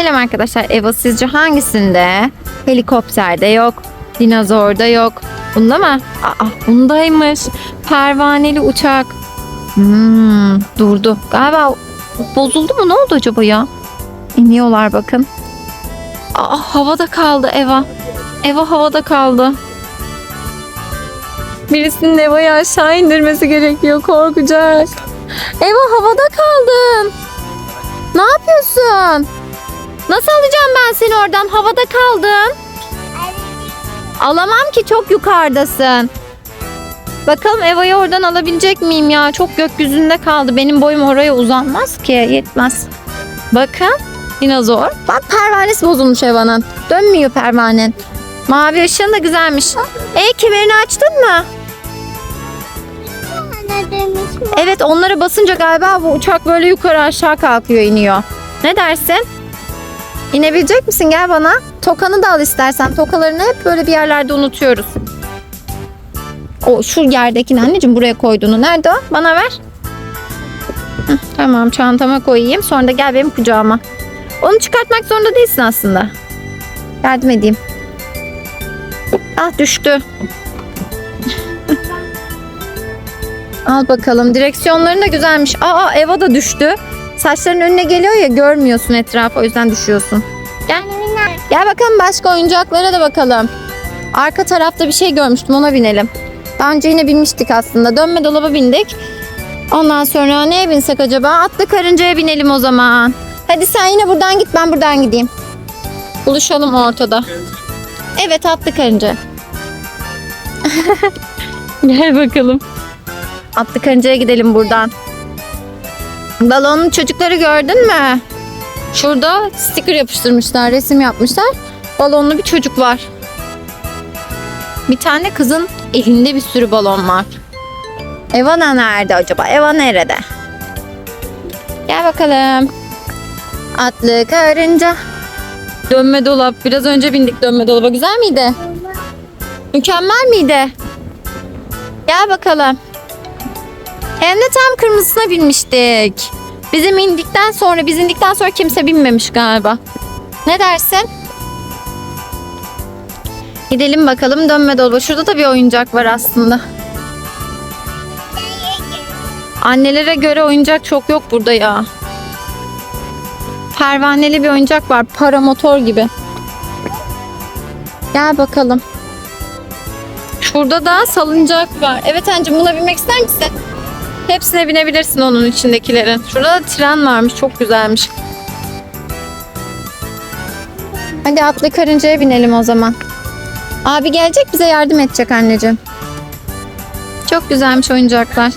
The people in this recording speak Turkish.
Selam arkadaşlar. Eva sizce hangisinde? Helikopterde yok. Dinozorda yok. Bunda mı? Aa, bundaymış. Pervaneli uçak. Hmm, durdu. Galiba bozuldu mu? Ne oldu acaba ya? İniyorlar bakın. Aa, havada kaldı Eva. Eva havada kaldı. Birisinin Eva'yı aşağı indirmesi gerekiyor. Korkacak. Eva havada kaldın. Ne yapıyorsun? Ben seni oradan? Havada kaldın. Alamam ki çok yukarıdasın. Bakalım Eva'yı oradan alabilecek miyim ya? Çok gökyüzünde kaldı. Benim boyum oraya uzanmaz ki. Yetmez. Bakın. Dinozor. Bak pervanesi bozulmuş Eva'nın. Dönmüyor pervanen. Mavi ışığın da güzelmiş. E kemerini açtın mı? Evet onlara basınca galiba bu uçak böyle yukarı aşağı kalkıyor iniyor. Ne dersin? İnebilecek misin? Gel bana. Tokanı da al istersen. Tokalarını hep böyle bir yerlerde unutuyoruz. O şu yerdekini anneciğim buraya koyduğunu. Nerede o? Bana ver. Hı, tamam çantama koyayım. Sonra da gel benim kucağıma. Onu çıkartmak zorunda değilsin aslında. Yardım edeyim. Ah düştü. Al bakalım. Direksiyonların da güzelmiş. Aa Eva da düştü. Saçların önüne geliyor ya görmüyorsun etrafı o yüzden düşüyorsun. Gel. Gel bakalım başka oyuncaklara da bakalım. Arka tarafta bir şey görmüştüm ona binelim. Daha önce yine binmiştik aslında. Dönme dolaba bindik. Ondan sonra neye binsek acaba? Atlı karıncaya binelim o zaman. Hadi sen yine buradan git ben buradan gideyim. Buluşalım ortada. Evet atlı karınca. Gel bakalım. Atlı karıncaya gidelim buradan. Balonlu çocukları gördün mü? Şurada sticker yapıştırmışlar, resim yapmışlar. Balonlu bir çocuk var. Bir tane kızın elinde bir sürü balon var. Evana nerede acaba? Eva nerede? Gel bakalım. Atlı karınca. Dönme dolap. Biraz önce bindik dönme dolaba. Güzel miydi? Mükemmel miydi? Gel bakalım. Hem de tam kırmızısına binmiştik. Bizim indikten sonra, biz indikten sonra kimse binmemiş galiba. Ne dersin? Gidelim bakalım dönme dolaba. Şurada da bir oyuncak var aslında. Annelere göre oyuncak çok yok burada ya. Pervaneli bir oyuncak var. Paramotor gibi. Gel bakalım. Şurada da salıncak var. Evet anneciğim buna binmek ister misin? Hepsine binebilirsin onun içindekilerin. Şurada da tren varmış. Çok güzelmiş. Hadi atlı karıncaya binelim o zaman. Abi gelecek bize yardım edecek anneciğim. Çok güzelmiş oyuncaklar.